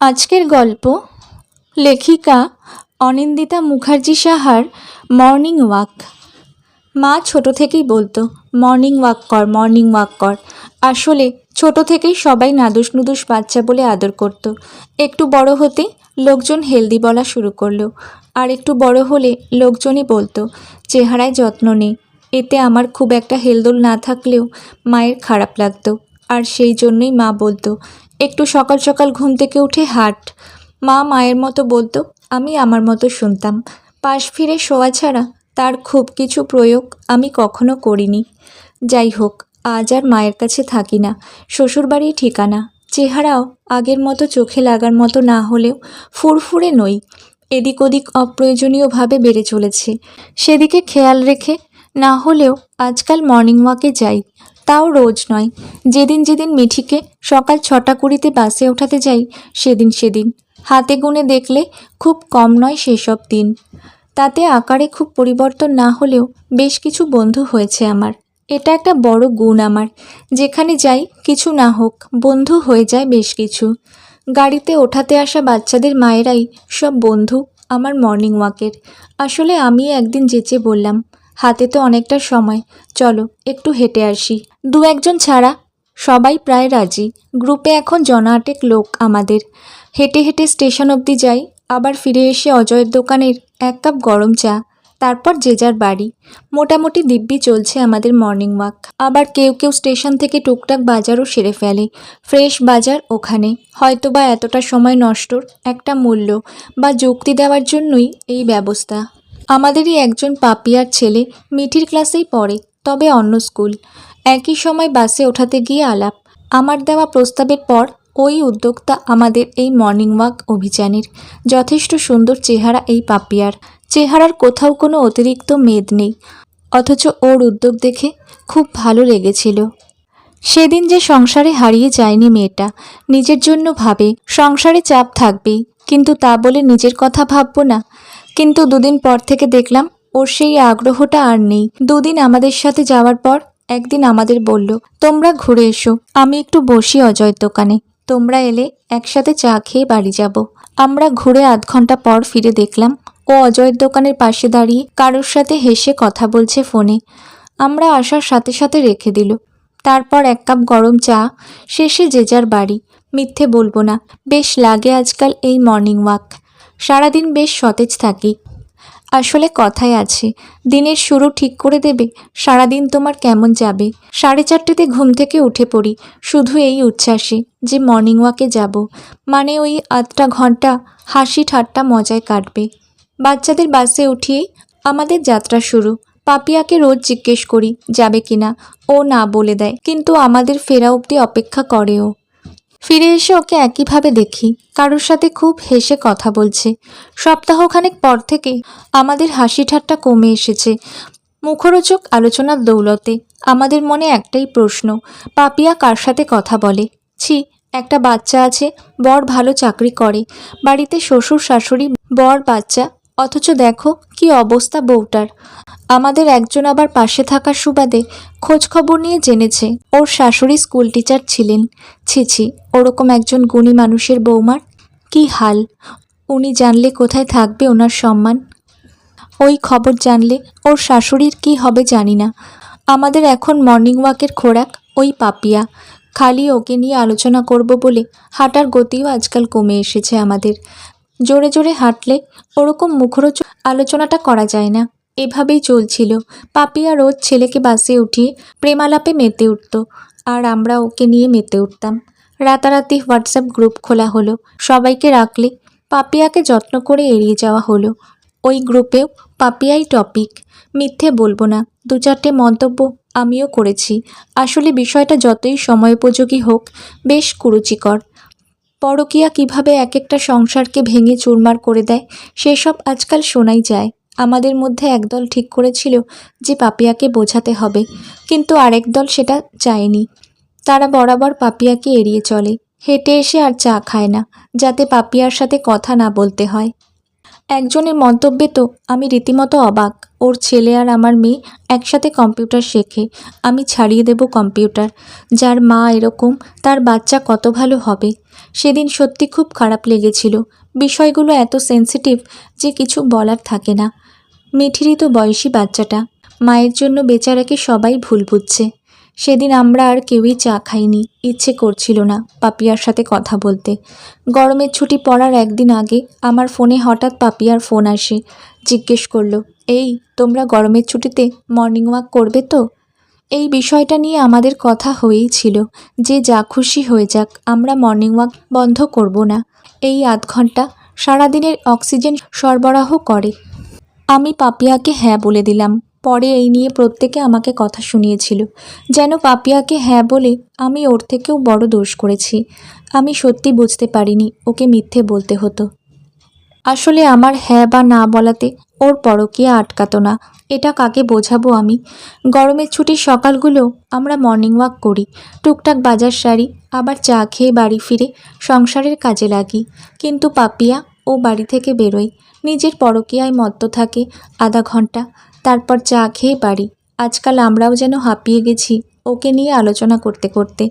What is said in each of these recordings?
আজকের গল্প, লেখিকা অনিন্দিতা মুখার্জি সাহার মর্নিং ওয়াক। মা ছোট থেকেই বলতো, মর্নিং ওয়াক কর, মর্নিং ওয়াক কর। আসলে ছোট থেকেই সবাই নাদুস নুদুস বাচ্চা বলে আদর করত। একটু বড় হতে লোকজন হেলদি বলা শুরু করল। আর একটু বড় হলে লোকজনই বলতো, চেহারায় যত্ন নেই, এতে আমার খুব একটা হেলদোল না থাকলেও মায়ের খারাপ লাগতো। আর সেই জন্যই মা বলতো একটু সকাল সকাল ঘুম থেকে উঠে হাট। মা মায়ের মতো বলতো, আমি আমার মতো শুনতাম। পাশ ফিরে শোয়া ছাড়া তার খুব কিছু প্রয়োগ আমি কখনো করিনি। যাই হোক, আজ আর মায়ের কাছে থাকি না। শ্বশুরবাড়ির ঠিকানা। চেহারাও আগের মতো চোখে লাগার মতো না হলেও ফুরফুরে নই। এদিক ওদিক অপ্রয়োজনীয়ভাবে বেড়ে চলেছে। সেদিকে খেয়াল রেখে না হলেও আজকাল মর্নিং ওয়াকে যাই। তাও রোজ নয়। যেদিন যেদিন মিঠিকে সকাল ছটা কুড়িতে বাসে ওঠাতে যাই, সেদিন সেদিন। হাতে গুনে দেখলে খুব কম নয় সেসব দিন। তাতে আকারে খুব পরিবর্তন না হলেও বেশ কিছু বন্ধু হয়েছে আমার। এটা একটা বড় গুণ আমার। যেখানে যাই, কিছু না হোক, বন্ধু হয়ে যায় বেশ কিছু। গাড়িতে ওঠাতে আসা বাচ্চাদের মায়েরাই সব বন্ধু আমার মর্নিং ওয়াকের। আসলে আমি একদিন যেচে বললাম হাতে তো অনেকটা সময়। চলো, একটু হেঁটে আসি। দু একজন ছাড়া সবাই প্রায় রাজি। গ্রুপে এখন জনাটেক লোক আমাদের। হেঁটে হেঁটে স্টেশন অবধি যাই, আবার ফিরে এসে অজয়ের দোকানের এক কাপ গরম চা, তারপর যে যার বাড়ি। মোটামুটি দিব্যি চলছে আমাদের মর্নিং ওয়াক আবার কেউ কেউ স্টেশন থেকে টুকটাক বাজারও সেরে ফেলে। ফ্রেশ বাজার ওখানে। হয়তো বা এতটা সময় নষ্টর একটা মূল্য বা যুক্তি দেওয়ার জন্যই এই ব্যবস্থা। আমাদেরই একজন পাপিয়ার ছেলে মিঠির ক্লাসেই পড়ে, তবে অন্য স্কুল। একই সময় বাসে ওঠাতে গিয়ে আলাপ। আমার দেওয়া প্রস্তাবের পর ওই উদ্যোক্তা আমাদের এই মর্নিং ওয়াক অভিযানের। যথেষ্ট সুন্দর চেহারা এই পাপিয়ার। চেহারার কোথাও কোনো অতিরিক্ত মেদ নেই। অথচ ওর উদ্যোগ দেখে খুব ভালো লেগেছিল। সেদিন যে সংসারে হারিয়ে যায়নি মেয়েটা, নিজের জন্য ভাবে, সংসারে চাপ থাকবেই, কিন্তু তা বলে নিজের কথা ভাববো না। কিন্তু দুদিন পর থেকে দেখলাম, ওর সেই আগ্রহটা আর নেই। দুদিন আমাদের সাথে যাওয়ার পর একদিন আমাদের বলল, তোমরা ঘুরে এসো, আমি একটু বসি অজয়ের দোকানে। তোমরা এলে একসাথে চা খেয়ে বাড়ি যাব। আমরা ঘুরে আধ ঘণ্টা পর ফিরে দেখলাম, ও অজয়ের দোকানের পাশে দাঁড়িয়ে কারোর সাথে হেসে কথা বলছে ফোনে। আমরা আসার সাথে সাথে রেখে দিল। তারপর এক কাপ গরম চা, শেষে যে যার বাড়ি। মিথ্যে বলব না, বেশ লাগে আজকাল এই মর্নিং ওয়াক। সারাদিন বেশ সতেজ থাকি। আসলে কথাই আছে, দিনের শুরু ঠিক করে দেবে, সারাদিন তোমার কেমন যাবে? সাড়ে চারটেতে ঘুম থেকে উঠে পড়ি, শুধু এই উচ্ছ্বাসে যে মর্নিং ওয়াকে যাব মানে ওই আধটা ঘণ্টা হাসি ঠাট্টা মজায় কাটবে। বাচ্চাদের বাসে উঠিয়েই আমাদের যাত্রা শুরু। পাপিয়াকে রোজ জিজ্ঞেস করি, যাবে কিনা? ও না বলে দেয়, কিন্তু আমাদের ফেরা অবধি অপেক্ষা করে ও ফিরে এসে ওকে একইভাবে দেখি। কারোর সাথে খুব হেসে কথা বলছে। সপ্তাহখানেক পর থেকে আমাদের হাসি ঠাট্টা কমে এসেছে। মুখরোচক আলোচনার দৌলতে আমাদের মনে একটাই প্রশ্ন, পাপিয়া কার সাথে কথা বলে? ছি, একটা বাচ্চা আছে, বর ভালো চাকরি করে। বাড়িতে শ্বশুর শাশুড়ি বর, বাচ্চা অথচ দেখো কি অবস্থা বউটার। আমাদের একজন আবার পাশে থাকার সুবাদে খোঁজ খবর নিয়ে জেনেছে, ওর শাশুড়ি স্কুল টিচার ছিলেন। ছি ছি, ওরকম একজন গুণী মানুষের বৌমার কি হাল? উনি জানলে কোথায় থাকবে ওনার সম্মান? ওই খবর জানলে ওর শাশুড়ির কি হবে জানি না। আমাদের এখন মর্নিং ওয়াকের খোরাক, ওই পাপিয়া। খালি ওকে নিয়ে আলোচনা করব বলে হাঁটার গতিও আজকাল কমে এসেছে আমাদের। জোরে জোরে হাঁটলে ওরকম মুখরোচক আলোচনাটা করা যায় না। এভাবেই চলছিল। পাপিয়া রোজ ছেলেকে বাসে উঠিয়ে প্রেমালাপে মেতে উঠত। আর আমরা ওকে নিয়ে মেতে উঠতাম। রাতারাতি হোয়াটসঅ্যাপ গ্রুপ খোলা হলো। সবাইকে রাখলে পাপিয়াকে যত্ন করে এড়িয়ে যাওয়া হলো। ওই গ্রুপেও পাপিয়াই টপিক। মিথ্যে বলব না। দু চারটে মন্তব্য আমিও করেছি। আসলে বিষয়টা যতই সময়োপযোগী হোক, বেশ কুরুচিকর। পরকিয়া কীভাবে এক একটা সংসারকে ভেঙে চুরমার করে দেয়, সেসব আজকাল শোনাই যায়। আমাদের মধ্যে একদল ঠিক করেছিল যে পাপিয়াকে বোঝাতে হবে, কিন্তু আরেক দল সেটা চায়নি। তারা বরাবর পাপিয়াকে এড়িয়ে চলে। হেঁটে এসে আর চা খায় না, যাতে পাপিয়ার সাথে কথা না বলতে হয়। একজনের মন্তব্যে তো আমি রীতিমতো অবাক। ওর ছেলে আর আমার মেয়ে একসাথে কম্পিউটার শেখে। আমি ছাড়িয়ে দেব কম্পিউটার। যার মা এরকম, তার বাচ্চা কত ভালো হবে। সেদিন সত্যি খুব খারাপ লেগেছিল। বিষয়গুলো এত সেন্সিটিভ যে কিছু বলার থাকে না। মিঠিরই তো বয়সী বাচ্চাটা। মায়ের জন্য বেচারাকে সবাই ভুল বুঝছে। সেদিন আমরা আর কেউই চা খাইনি, ইচ্ছে করছিল না পাপিয়ার সাথে কথা বলতে। গরমের ছুটি পড়ার একদিন আগে আমার ফোনে হঠাৎ পাপিয়ার ফোন আসে, জিজ্ঞেস করল, এই, তোমরা গরমের ছুটিতে মর্নিং ওয়াক করবে তো? এই বিষয়টা নিয়ে আমাদের কথা হয়েই ছিল, যে যা খুশি হয়ে যাক, আমরা মর্নিং ওয়াক বন্ধ করব না। এই আধ ঘণ্টা সারাদিনের অক্সিজেন সরবরাহ করে। আমি পাপিয়াকে হ্যাঁ বলে দিলাম পরে এই নিয়ে প্রত্যেকে আমাকে কথা শুনিয়েছিল। যেন পাপিয়াকে হ্যাঁ বলে আমি ওর থেকেও বড় দোষ করেছি। আমি সত্যি বুঝতে পারিনি, ওকে মিথ্যে বলতে হতো। আসলে আমার হ্যাঁ বা না বলাতে ওর পরকীয়া আটকাতো না, এটা কাকে বোঝাবো আমি? গরমের ছুটির সকালগুলো আমরা মর্নিং ওয়াক করি, টুকটাক বাজার সারি, আবার চা খেয়ে বাড়ি ফিরে সংসারের কাজে লাগি। কিন্তু পাপিয়া ও বাড়ি থেকে বেরোয়, নিজের পরকীয়ায় মত্ত থাকে আধা ঘণ্টা তারপর চা খেয়ে বাড়ি। আজকাল আমরাও যেন হাঁপিয়ে গেছি, ওকে নিয়ে আলোচনা করতে করতে।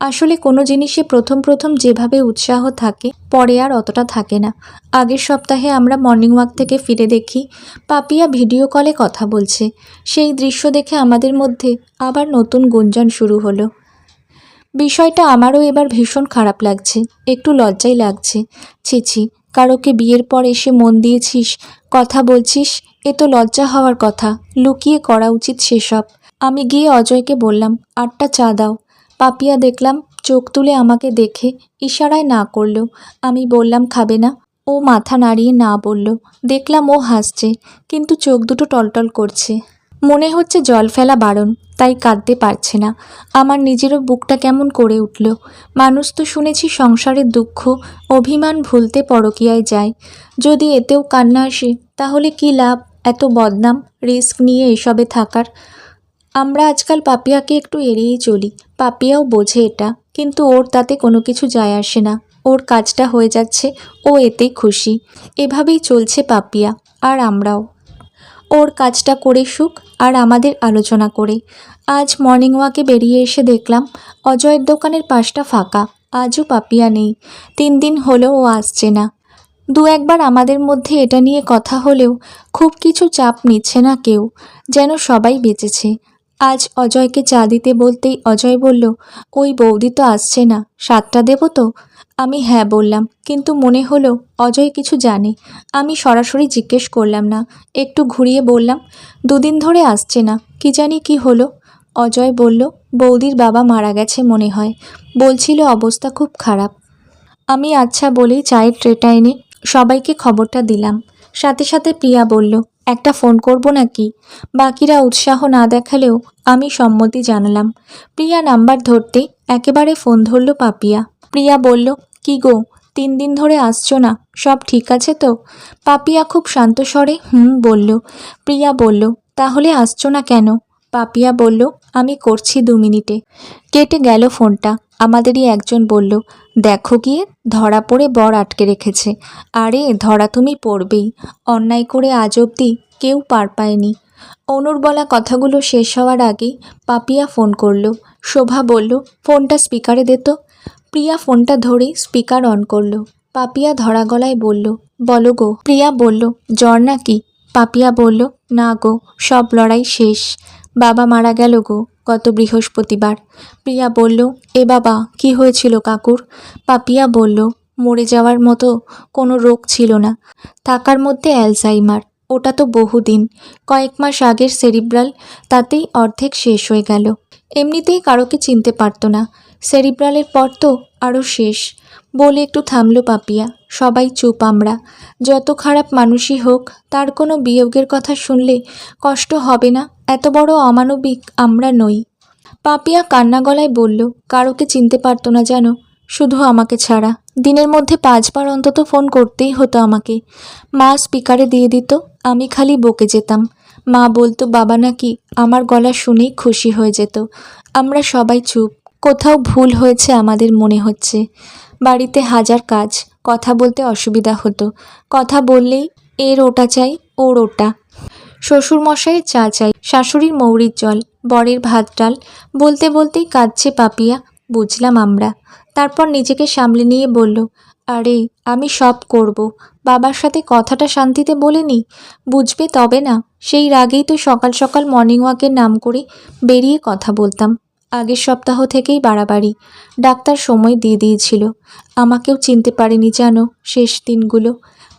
আসলে কোনো জিনিসে প্রথম প্রথম যেভাবে উৎসাহ থাকে, পরে আর অতটা থাকে না। আগের সপ্তাহে আমরা মর্নিং ওয়াক থেকে ফিরে দেখি, পাপিয়া ভিডিও কলে কথা বলছে। সেই দৃশ্য দেখে আমাদের মধ্যে আবার নতুন গুঞ্জন শুরু হলো। বিষয়টা আমারও এবার ভীষণ খারাপ লাগছে, একটু লজ্জাই লাগছে। ছি ছি, কারোকে বিয়ের পর এসে মন দিয়েছিস, কথা বলছিস এ তো লজ্জা হওয়ার কথা, লুকিয়ে করা উচিত সেসব। আমি গিয়ে অজয়কে বললাম, আটটা চা দাও। পাপিয়া দেখলাম, চোখ তুলে আমাকে দেখে ইশারায় না করল। আমি বললাম, খাবে না। ও মাথা নাড়িয়ে না বলল। দেখলাম ও হাসছে, কিন্তু চোখ দুটো টলটল করছে। মনে হচ্ছে জল ফেলা বারণ, তাই কাঁদতে পারছে না। আমার নিজেরও বুকটা কেমন করে উঠল। মানুষ তো শুনেছি সংসারের দুঃখ, অভিমান ভুলতে পরকীয়ায় যায়। যদি এতেও কান্না আসে, তাহলে কি লাভ? এত বদনাম, রিস্ক নিয়ে এসবে থাকার। আমরা আজকাল পাপিয়াকে একটু এড়িয়েই চলি। পাপিয়াও বোঝে এটা, কিন্তু ওর তাতে কোনো কিছু যায় আসে না। ওর কাজটা হয়ে যাচ্ছে, ও এতেই খুশি। এভাবেই চলছে পাপিয়া, আর আমরাও। ওর কাজটা করে সুখ, আর আমাদের আলোচনা করে। আজ মর্নিং ওয়াকে বেরিয়ে এসে দেখলাম, অজয়ের দোকানের পাশটা ফাঁকা। আজও পাপিয়া নেই। তিন দিন হলেও ও আসছে না। দু একবার আমাদের মধ্যে এটা নিয়ে কথা হলেও খুব কিছু চাপ নিচ্ছে না কেউ, যেন সবাই বেঁচেছে। আজ অজয়কে চা দিতে বলতেই অজয় বলল, ওই বৌদি তো আসছে না সাতটা দেবো তো? আমি হ্যাঁ বললাম, কিন্তু মনে হলো অজয় কিছু জানে। আমি সরাসরি জিজ্ঞেস করলাম, না, একটু ঘুরিয়ে বললাম, দুদিন ধরে আসছে না, কি জানি কি হলো? অজয় বলল, বৌদির বাবা মারা গেছে মনে হয়। বলছিল, অবস্থা খুব খারাপ। আমি আচ্ছা বলেই চায়ের ট্রেটা এনে সবাইকে খবরটা দিলাম। সাথে সাথে প্রিয়া বলল, একটা ফোন করব নাকি? বাকিরা উৎসাহ না দেখালেও আমি সম্মতি জানালাম। প্রিয়া নাম্বার ধরতে একেবারে ফোন ধরল পাপিয়া। প্রিয়া বলল, কি গো, তিন দিন ধরে আসছো না? সব ঠিক আছে তো? পাপিয়া খুব শান্ত স্বরে, হুম, বলল। প্রিয়া বলল, তাহলে আসছো না কেন? পাপিয়া বলল, আমি করছি দু মিনিটে। কেটে গেল ফোনটা। আমাদেরই একজন বলল, দেখো গিয়ে, ধরা পড়ে বর আটকে রেখেছে। আরে, ধরা তুমি পড়বেই। অন্যায় করে আজ অবধি কেউ পার পায়নি। অনুর বলা কথাগুলো শেষ হওয়ার আগেই পাপিয়া ফোন করল। শোভা বলল, ফোনটা স্পিকারে দে তো। প্রিয়া ফোনটা ধরেই স্পিকার অন করল। পাপিয়া ধরা গলায় বলল, বলো গো। প্রিয়া বলল, জ্বর নাকি? পাপিয়া বলল, না গো, সব লড়াই শেষ। বাবা মারা গেল গো। গত বৃহস্পতিবার। প্রিয়া বলল, এ বাবা, কি হয়েছিল কাকুর? পাপিয়া বলল, মরে যাওয়ার মতো কোনো রোগ ছিল না। থাকার মধ্যে অ্যালজাইমার। ওটা তো বহুদিন। কয়েক মাস আগের সেরিব্রাল, তাতেই অর্ধেক শেষ হয়ে গেল। এমনিতেই কারোকে চিনতে পারতো না। সেরিব্রালের পর তো আরও শেষ। বলে একটু থামলো পাপিয়া। সবাই চুপ আমরা। যত খারাপ মানুষই হোক, তার কোনো বিয়োগের কথা শুনলে কষ্ট হবে না। এত বড় অমানবিক আমরা নই। পাপিয়া কান্না গলায় বলল, কারোকে চিনতে পারতো না জানো শুধু আমাকে ছাড়া। দিনের মধ্যে পাঁচবার অন্তত ফোন করতেই হতো আমাকে। মা স্পিকারে দিয়ে দিত, আমি খালি বকে যেতাম। মা বলতো, বাবা নাকি আমার গলা শুনেই খুশি হয়ে যেত। আমরা সবাই চুপ, কোথাও ভুল হয়েছে আমাদের মনে হচ্ছে। বাড়িতে হাজার কাজ, কথা বলতে অসুবিধা হতো। কথা বললেই এর ওটা চাই, ওর ওটা। শ্বশুরমশাইয়ের চা চাই শাশুড়ির মৌরির জল, বরের ভাত ডাল, বলতে বলতেই কাঁদছে পাপিয়া, বুঝলাম আমরা। তারপর নিজেকে সামলে নিয়ে বলল, আরে, আমি সব করব। বাবার সাথে কথাটা শান্তিতে বলে বলিনি বুঝবে তবে না। সেই রাগেই তো সকাল সকাল মর্নিং ওয়াকের নাম করে বেরিয়ে কথা বলতাম। আগের সপ্তাহ থেকেই বাড়াবাড়ি। ডাক্তার সময় দিয়ে দিয়েছিল। আমাকেও চিনতে পারেনি জানো শেষ দিনগুলো।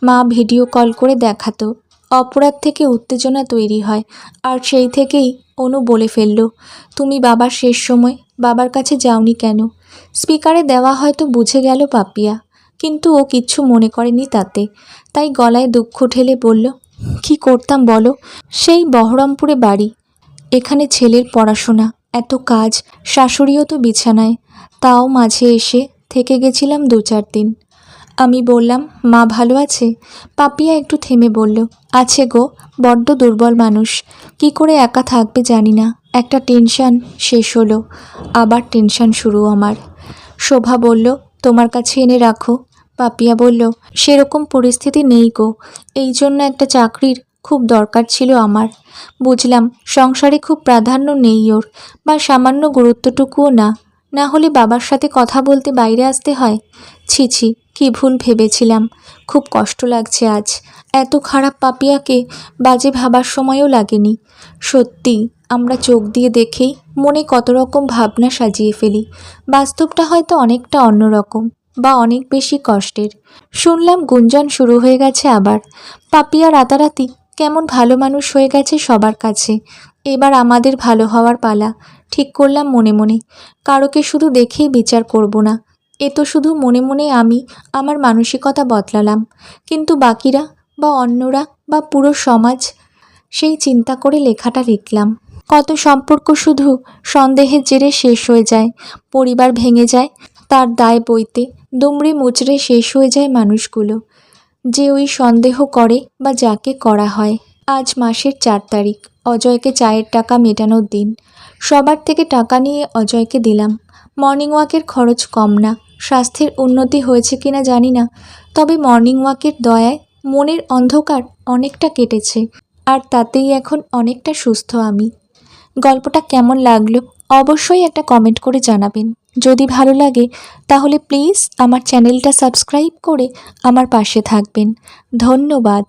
মা ভিডিও কল করে দেখাতো। অপরাধ থেকে উত্তেজনা তৈরি হয়, আর সেই থেকেই অনু বলে ফেলল, তুমি বাবার শেষ সময় বাবার কাছে যাওনি কেন? স্পিকারে দেওয়া হয়তো বুঝে গেল পাপিয়া, কিন্তু ও কিচ্ছু মনে করেনি তাতে। তাই গলায় দুঃখ ঠেলে বলল, কি করতাম বলো? সেই বহরমপুরে বাড়ি। এখানে ছেলের পড়াশোনা, এত কাজ, শাশুড়িও তো বিছানায়। তাও মাঝে এসে থেকে গেছিলাম দু চার দিন। আমি বললাম, মা ভালো আছে? পাপিয়া একটু থেমে বলল, আছে গো, বড্ড দুর্বল মানুষ। কি করে একা থাকবে জানি না। একটা টেনশন শেষ হলো, আবার টেনশন শুরু আমার। শোভা বলল, তোমার কাছে এনে রাখো। পাপিয়া বলল, সেরকম পরিস্থিতি নেই গো। এই জন্য একটা চাকরির খুব দরকার ছিল আমার। বুঝলাম, সংসারে খুব প্রাধান্য নেই ওর, বা সামান্য গুরুত্বটুকুও না। না হলে বাবার সাথে কথা বলতে বাইরে আসতে হয়? ছি ছি কী ভুল ভেবেছিলাম? খুব কষ্ট লাগছে আজ। এত খারাপ পাপিয়াকে বাজে ভাবার সময়ও লাগেনি। সত্যি, আমরা চোখ দিয়ে দেখেই মনে কত রকম ভাবনা সাজিয়ে ফেলি। বাস্তবটা হয়তো অনেকটা অন্যরকম বা অনেক বেশি কষ্টের। শুনলাম গুঞ্জন শুরু হয়ে গেছে আবার। পাপিয়া রাতারাতি কেমন ভালো মানুষ হয়ে গেছে সবার কাছে। এবার আমাদের ভালো হওয়ার পালা ঠিক করলাম মনে মনে। কারোকে শুধু দেখেই বিচার করব না। এ তো শুধু মনে মনে আমি আমার মানসিকতা বদলালাম। কিন্তু বাকিরা বা অন্যরা বা পুরো সমাজ সেই চিন্তা করে লেখাটা লিখলাম। কত সম্পর্ক শুধু সন্দেহের জেরে শেষ হয়ে যায়, পরিবার ভেঙে যায়, তার দায় বইতে দুমড়ে মুচড়ে শেষ হয়ে যায় মানুষগুলো। যে ওই সন্দেহ করে বা যাকে করা হয়। আজ মাসের চার তারিখ, অজয়কে চায়ের টাকা মেটানোর দিন। সবার থেকে টাকা নিয়ে অজয়কে দিলাম। মর্নিং ওয়াকের খরচ কম না। স্বাস্থ্যের উন্নতি হয়েছে কিনা জানি না, তবে মর্নিং ওয়াকের দয়ায় মনের অন্ধকার অনেকটা কেটেছে, আর তাতেই এখন অনেকটা সুস্থ আমি। গল্পটা কেমন লাগল অবশ্যই একটা কমেন্ট করে জানাবেন। যদি ভালো লাগে, তাহলে প্লিজ আমার চ্যানেলটা সাবস্ক্রাইব করে আমার পাশে থাকবেন। ধন্যবাদ।